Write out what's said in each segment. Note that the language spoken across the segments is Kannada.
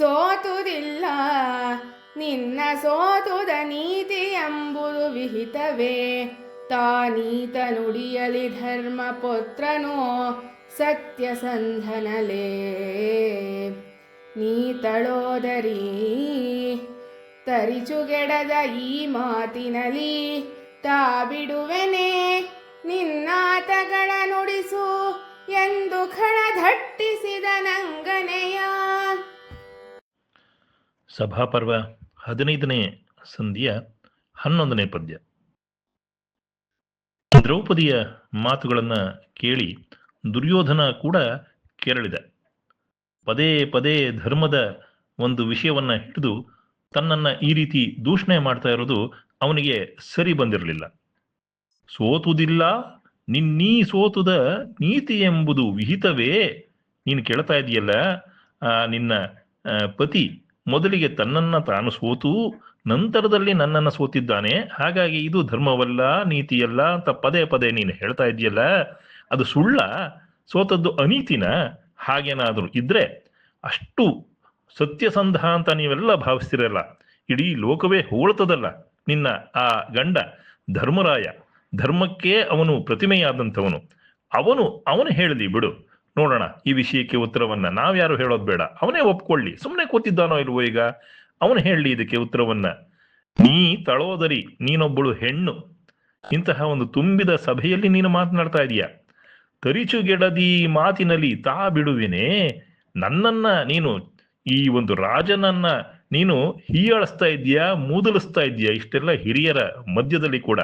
ಸೋತುದಿಲ್ಲ. ನಿನ್ನ ಸೋತುದ ನೀತಿ ಎಂಬುದು ವಿಹಿತವೇ. ತಾನೀತ ನುಡಿಯಲಿ ಧರ್ಮ ಪುತ್ರನೋ ಸತ್ಯಸಂಧನಲೇ ನೀ ತಳೋದರಿ ತರಿಚುಗೆಡದ ಈ ಮಾತಿನಲಿ ತಾ ಬಿಡುವೆನೆ ಸಭಾಪರ್ವ ಹದಿನೈದನೇ ಸಂಧಿಯ ಹನ್ನೊಂದನೇ ಪದ್ಯ. ದ್ರೌಪದಿಯ ಮಾತುಗಳನ್ನ ಕೇಳಿ ದುರ್ಯೋಧನ ಕೂಡ ಕೆರಳಿದ. ಪದೇ ಪದೇ ಧರ್ಮದ ಒಂದು ವಿಷಯವನ್ನ ಹಿಡಿದು ತನ್ನನ್ನ ಈ ರೀತಿ ದೂಷಣೆ ಮಾಡ್ತಾ ಇರೋದು ಅವನಿಗೆ ಸರಿ ಬಂದಿರಲಿಲ್ಲ. ಸೋತುದಿಲ್ಲ, ನಿನ್ನೀ ಸೋತುದ ನೀತಿ ಎಂಬುದು ವಿಹಿತವೇ, ನೀನು ಕೇಳ್ತಾ ಇದೆಯಲ್ಲ ನಿನ್ನ ಪತಿ ಮೊದಲಿಗೆ ತನ್ನನ್ನ ತಾನು ಸೋತು ನಂತರದಲ್ಲಿ ನನ್ನನ್ನ ಸೋತಿದ್ದಾನೆ. ಹಾಗಾಗಿ ಇದು ಧರ್ಮವಲ್ಲ, ನೀತಿಯಲ್ಲ ಅಂತ ಪದೇ ಪದೇ ನೀನು ಹೇಳ್ತಾ ಇದೆಯಲ್ಲ ಅದು ಸುಳ್ಳ, ಸೋತದ್ದು ಅನೀತಿನ ಹಾಗೇನಾದರೂ ಇದ್ರೆ ಅಷ್ಟು ಸತ್ಯಸಂಧ ಅಂತ ನೀವೆಲ್ಲ ಭಾವಿಸ್ತಿರಲ್ಲ. ಇಡೀ ಲೋಕವೇ ಹೋಳ್ತದಲ್ಲ ನಿನ್ನ ಆ ಗಂಡ ಧರ್ಮರಾಯ. ಧರ್ಮಕ್ಕೆ ಅವನು ಪ್ರತಿಮೆಯಾದಂಥವನು. ಅವನು ಅವನು ಹೇಳಲಿ ಬಿಡು. ನೋಡೋಣ, ಈ ವಿಷಯಕ್ಕೆ ಉತ್ತರವನ್ನ. ನಾವ್ಯಾರು ಹೇಳೋದು ಬೇಡ. ಅವನೇ ಒಪ್ಕೊಳ್ಳಿ. ಸುಮ್ಮನೆ ಕೂತಿದ್ದಾನೋ ಇಲ್ವೋ ಈಗ? ಅವನು ಹೇಳಲಿ ಇದಕ್ಕೆ ಉತ್ತರವನ್ನ. ನೀ ತಳೋದರಿ. ನೀನೊಬ್ಬಳು ಹೆಣ್ಣು. ಇಂತಹ ಒಂದು ತುಂಬಿದ ಸಭೆಯಲ್ಲಿ ನೀನು ಮಾತನಾಡ್ತಾ ಇದೀಯ? ತರಿಚುಗೆಡದಿ ಮಾತಿನಲ್ಲಿ ತಾ ಬಿಡುವಿನೆ. ನನ್ನನ್ನ ನೀನು, ಈ ಒಂದು ರಾಜನನ್ನ ನೀನು ಹೀಯಾಳಿಸ್ತಾ ಇದೀಯಾ? ಮೂದಲಿಸ್ತಾ ಇದೀಯಾ? ಇಷ್ಟೆಲ್ಲ ಹಿರಿಯರ ಮಧ್ಯದಲ್ಲಿ ಕೂಡ.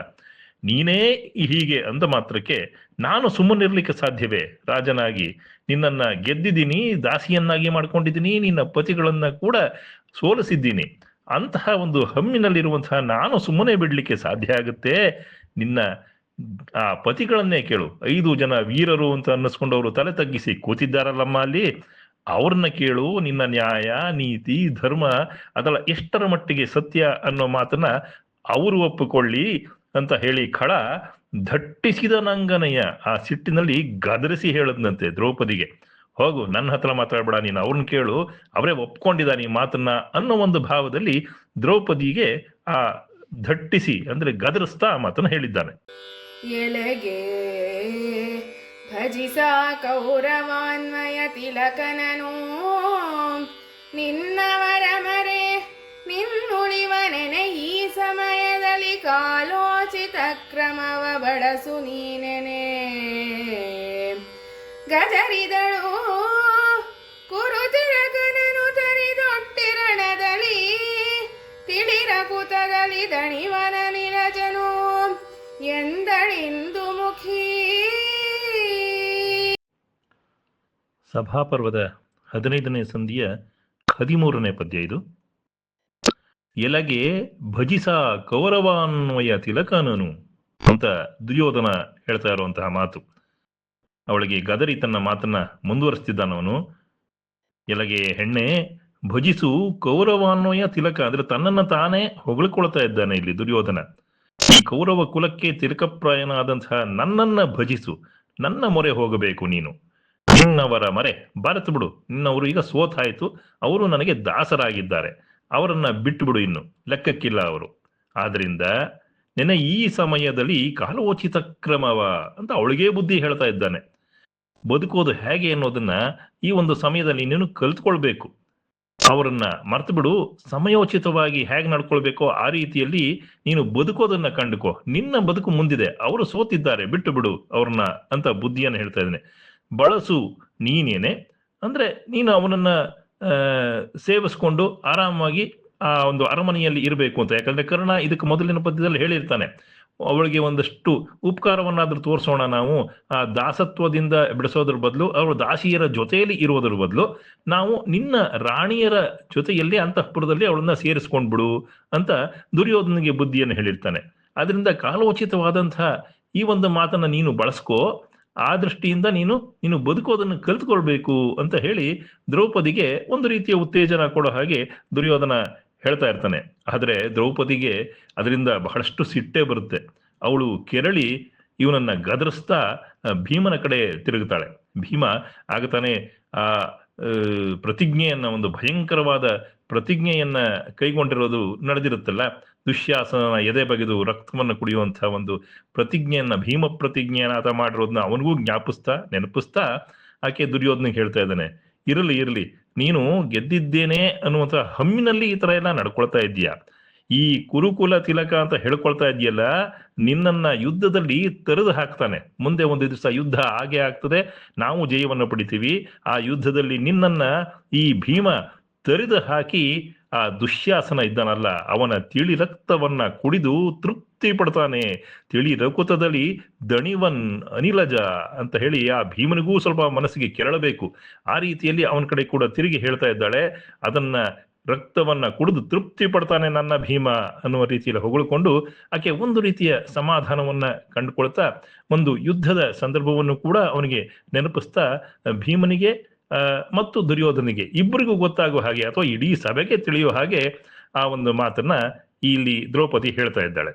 ನೀನೇ ಹೀಗೆ ಅಂದ ಮಾತ್ರಕ್ಕೆ ನಾನು ಸುಮ್ಮನಿರ್ಲಿಕ್ಕೆ ಸಾಧ್ಯವೇ? ರಾಜನಾಗಿ, ನಿನ್ನನ್ನ ಗೆದ್ದಿದ್ದೀನಿ, ದಾಸಿಯನ್ನಾಗಿ ಮಾಡ್ಕೊಂಡಿದ್ದೀನಿ, ನಿನ್ನ ಪತಿಗಳನ್ನ ಕೂಡ ಸೋಲಿಸಿದ್ದೀನಿ. ಅಂತಹ ಒಂದು ಹಮ್ಮಿನಲ್ಲಿರುವಂತಹ ನಾನು ಸುಮ್ಮನೆ ಬಿಡ್ಲಿಕ್ಕೆ ಸಾಧ್ಯ ಆಗುತ್ತೆ? ನಿನ್ನ ಆ ಪತಿಗಳನ್ನೇ ಕೇಳು. ಐದು ಜನ ವೀರರು ಅಂತ ಅನ್ನಿಸ್ಕೊಂಡವರು ತಲೆ ತಗ್ಗಿಸಿ ಕೂತಿದ್ದಾರಲ್ಲಮ್ಮ ಅಲ್ಲಿ? ಅವ್ರನ್ನ ಕೇಳು, ನಿನ್ನ ನ್ಯಾಯ, ನೀತಿ, ಧರ್ಮ, ಅದೆಲ್ಲ ಎಷ್ಟರ ಮಟ್ಟಿಗೆ ಸತ್ಯ ಅನ್ನೋ ಮಾತನ್ನ ಅವರು ಒಪ್ಪಿಕೊಳ್ಳಿ. ಅಂತ ಹೇಳಿ ಖಳ ದಟ್ಟಿಸಿದ ನಂಗನಯ್ಯ ಆ ಸಿಟ್ಟಿನಲ್ಲಿ ಗದರಿಸಿ ಹೇಳದ್ನಂತೆ ದ್ರೌಪದಿಗೆ. ಹೋಗು ನನ್ನ ಹತ್ರ ಮಾತಾಡ್ಬೇಡ, ನೀನು ಅವ್ರನ್ನ ಕೇಳು, ಅವರೇ ಒಪ್ಕೊಂಡಿದ್ದಾನೆ ಈ ಮಾತನ್ನ ಅನ್ನೋ ಒಂದು ಭಾವದಲ್ಲಿ ದ್ರೌಪದಿಗೆ ಆ ದಟ್ಟಿಸಿ ಅಂದ್ರೆ ಗದರಿಸ್ತಾ ಆ ಮಾತನ್ನ ಹೇಳಿದ್ದಾನೆ. ಎಲೆಗೆ ಭಜಿಸ ಕೌರವಾನ್ವಯ ತಿಲಕನನು ನಿನ್ನವರ ಕಾಲೋಚಿತ ಕ್ರಮವ ಬಡಸು ನೀನೆನೆ. ಗದರಿದಳು ಕುರುತಿರಕನನು ತರಿದೊಟ್ಟಿರಣದಲ್ಲಿ, ತಿಳಿರ ಕುತದಲ್ಲಿ ದಣಿವನ ನಿರಜನು, ಎಂದಳಿಂದು ಮುಖಿ. ಸಭಾಪರ್ವದ ಹದಿನೈದನೇ ಸಂಧಿಯ ಹದಿಮೂರನೇ ಪದ್ಯ ಇದು. ಎಲಗೆ ಭಜಿಸ ಕೌರವಾನ್ವಯ ತಿಲಕನನು ಅಂತ ದುರ್ಯೋಧನ ಹೇಳ್ತಾ ಇರುವಂತಹ ಮಾತು. ಅವಳಿಗೆ ಗದರಿ ತನ್ನ ಮಾತನ್ನ ಮುಂದುವರಿಸ್ತಿದ್ದಾನವನು ಎಲಗೆ ಹೆಣ್ಣೆ, ಭಜಿಸು ಕೌರವಾನ್ವಯ ತಿಲಕ ಅಂದ್ರೆ ತನ್ನನ್ನ ತಾನೇ ಹೊಗಳಿಕೊಳ್ತಾ ಇದ್ದಾನೆ ಇಲ್ಲಿ ದುರ್ಯೋಧನ. ಈ ಕೌರವ ಕುಲಕ್ಕೆ ತಿಲಕಪ್ರಾಯನಾದಂತಹ ನನ್ನನ್ನ ಭಜಿಸು, ನನ್ನ ಮೊರೆ ಹೋಗಬೇಕು ನೀನು. ನಿನ್ನವರ ಮರೆ ಭಾರತ ಬಿಡು. ನಿನ್ನವರು ಈಗ ಸೋತಾಯ್ತು, ಅವರು ನನಗೆ ದಾಸರಾಗಿದ್ದಾರೆ. ಅವರನ್ನ ಬಿಟ್ಟುಬಿಡು ಇನ್ನು. ಲೆಕ್ಕಕ್ಕಿಲ್ಲ ಅವರು. ಆದ್ರಿಂದ ನೆನೆ ಈ ಸಮಯದಲ್ಲಿ ಕಾಲೋಚಿತ ಕ್ರಮವ ಅಂತ ಅವಳಿಗೆ ಬುದ್ಧಿ ಹೇಳ್ತಾ ಇದ್ದಾನೆ. ಬದುಕೋದು ಹೇಗೆ ಅನ್ನೋದನ್ನ ಈ ಒಂದು ಸಮಯದಲ್ಲಿ ನೀನು ಕಲ್ತ್ಕೊಳ್ಬೇಕು. ಅವರನ್ನ ಮರ್ತು ಬಿಡು ಸಮಯೋಚಿತವಾಗಿ ಹೇಗೆ ನಡ್ಕೊಳ್ಬೇಕೋ ಆ ರೀತಿಯಲ್ಲಿ ನೀನು ಬದುಕೋದನ್ನ ಕಂಡುಕೋ. ನಿನ್ನ ಬದುಕು ಮುಂದಿದೆ. ಅವರು ಸೋತಿದ್ದಾರೆ. ಬಿಟ್ಟು ಬಿಡು ಅವ್ರನ್ನ ಅಂತ ಬುದ್ಧಿಯನ್ನು ಹೇಳ್ತಾ ಇದ್ದಾನೆ. ಬಳಸು ನೀನೇನೆ. ಅಂದ್ರೆ ನೀನು ಅವನನ್ನ ಸೇವಿಸ್ಕೊಂಡು ಆರಾಮಾಗಿ ಆ ಒಂದು ಅರಮನೆಯಲ್ಲಿ ಇರಬೇಕು ಅಂತ. ಯಾಕಂದ್ರೆ ಕರ್ಣ ಇದಕ್ಕೆ ಮೊದಲಿನ ಪದ್ಯದಲ್ಲಿ ಹೇಳಿರ್ತಾನೆ, ಅವಳಿಗೆ ಒಂದಷ್ಟು ಉಪಕಾರವನ್ನಾದ್ರೂ ತೋರಿಸೋಣ ನಾವು. ಆ ದಾಸತ್ವದಿಂದ ಬಿಡಿಸೋದ್ರ ಬದಲು ಅವಳು ದಾಸಿಯರ ಜೊತೆಯಲ್ಲಿ ಇರೋದ್ರ ಬದಲು ನಾವು ನಿನ್ನ ರಾಣಿಯರ ಜೊತೆಯಲ್ಲಿ ಅಂತಃಪುರದಲ್ಲಿ ಅವಳನ್ನ ಸೇರಿಸ್ಕೊಂಡ್ಬಿಡು ಅಂತ ದುರ್ಯೋಧನಿಗೆ ಬುದ್ಧಿಯನ್ನು ಹೇಳಿರ್ತಾನೆ. ಅದರಿಂದ ಕಾಲೋಚಿತವಾದಂತಹ ಈ ಒಂದು ಮಾತನ್ನ ನೀನು ಬಳಸ್ಕೋ. ಆ ದೃಷ್ಟಿಯಿಂದ ನೀನು ನೀನು ಬದುಕೋದನ್ನು ಕಲ್ತ್ಕೊಳ್ಬೇಕು ಅಂತ ಹೇಳಿ ದ್ರೌಪದಿಗೆ ಒಂದು ರೀತಿಯ ಉತ್ತೇಜನ ಕೊಡೋ ಹಾಗೆ ದುರ್ಯೋಧನ ಹೇಳ್ತಾ ಇರ್ತಾನೆ. ಆದರೆ ದ್ರೌಪದಿಗೆ ಅದರಿಂದ ಬಹಳಷ್ಟು ಸಿಟ್ಟೆ ಬರುತ್ತೆ. ಅವಳು ಕೆರಳಿ ಇವನನ್ನ ಗದರಿಸ್ತಾ ಭೀಮನ ಕಡೆ ತಿರುಗುತ್ತಾಳೆ ಭೀಮ ಆಗತಾನೆ ಆ, ಪ್ರತಿಜ್ಞೆಯನ್ನ, ಒಂದು ಭಯಂಕರವಾದ ಪ್ರತಿಜ್ಞೆಯನ್ನ ಕೈಗೊಂಡಿರೋದು ನಡೆದಿರುತ್ತಲ್ಲ ದುಶ್ಯಾಸನ, ಎದೆ ಬಗೆದು ರಕ್ತವನ್ನು ಕುಡಿಯುವಂತಹ ಒಂದು ಪ್ರತಿಜ್ಞೆಯನ್ನ, ಭೀಮ ಪ್ರತಿಜ್ಞೆಯನ್ನ ಆತ ಮಾಡಿರೋದನ್ನ ಅವನಿಗೂ ಜ್ಞಾಪಿಸ್ತಾ, ನೆನಪಿಸ್ತಾ ಆಕೆ ದುರ್ಯೋಧನಿಗೆ ಹೇಳ್ತಾ ಇದ್ದಾನೆ, ಇರಲಿ ಇರಲಿ, ನೀನು ಗೆದ್ದಿದ್ದೇನೆ ಅನ್ನುವಂಥ ಹಮ್ಮಿನಲ್ಲಿ ಈ ತರ ಎಲ್ಲ ನಡ್ಕೊಳ್ತಾ ಇದ್ದೀಯ? ಈ ಕುರುಕುಲ ತಿಲಕ ಅಂತ ಹೇಳ್ಕೊಳ್ತಾ ಇದೆಯಲ್ಲ ನಿನ್ನನ್ನ ಯುದ್ಧದಲ್ಲಿ ತೆರೆದು ಹಾಕ್ತಾನೆ. ಮುಂದೆ ಒಂದು ದಿವಸ ಯುದ್ಧ ಹಾಗೆ ಆಗ್ತದೆ, ನಾವು ಜಯವನ್ನು ಪಡಿತೀವಿ. ಆ ಯುದ್ಧದಲ್ಲಿ ನಿನ್ನನ್ನ ಈ ಭೀಮ ತೆರೆದು ಹಾಕಿ ಆ ದುಶ್ಯಾಸನ ಇದ್ದಾನಲ್ಲ, ಅವನ ತಿಳಿ ರಕ್ತವನ್ನ ಕುಡಿದು ತೃಪ್ತಿ ಪಡ್ತಾನೆ. ತಿಳಿ ರಕುತದಲ್ಲಿ ದಣಿವನ್ ಅನಿಲಜ ಅಂತ ಹೇಳಿ ಆ ಭೀಮನಿಗೂ ಸ್ವಲ್ಪ ಮನಸ್ಸಿಗೆ ಕೆರಳಬೇಕು. ಆ ರೀತಿಯಲ್ಲಿ ಅವನ ಕಡೆ ಕೂಡ ತಿರುಗಿ ಹೇಳ್ತಾ ಇದ್ದಾಳೆ. ಅದನ್ನ ರಕ್ತವನ್ನ ಕುಡಿದು ತೃಪ್ತಿ ಪಡ್ತಾನೆ ನನ್ನ ಭೀಮ ಅನ್ನುವ ರೀತಿಯಲ್ಲಿ ಹೊಗಳಿಕೊಂಡು ಆಕೆ ಒಂದು ರೀತಿಯ ಸಮಾಧಾನವನ್ನ ಕಂಡುಕೊಳ್ತಾ ಒಂದು ಯುದ್ಧದ ಸಂದರ್ಭವನ್ನು ಕೂಡ ಅವನಿಗೆ ನೆನಪಿಸ್ತಾ ಭೀಮನಿಗೆ ಮತ್ತು ದುರ್ಯೋಧನಿಗೆ ಇಬ್ಬರಿಗೂ ಗೊತ್ತಾಗುವ ಹಾಗೆ ಅಥವಾ ಇಡೀ ಸಭೆಗೆ ತಿಳಿಯುವ ಹಾಗೆ ಆ ಒಂದು ಮಾತನ್ನ ಇಲ್ಲಿ ದ್ರೌಪದಿ ಹೇಳ್ತಾ ಇದ್ದಾಳೆ.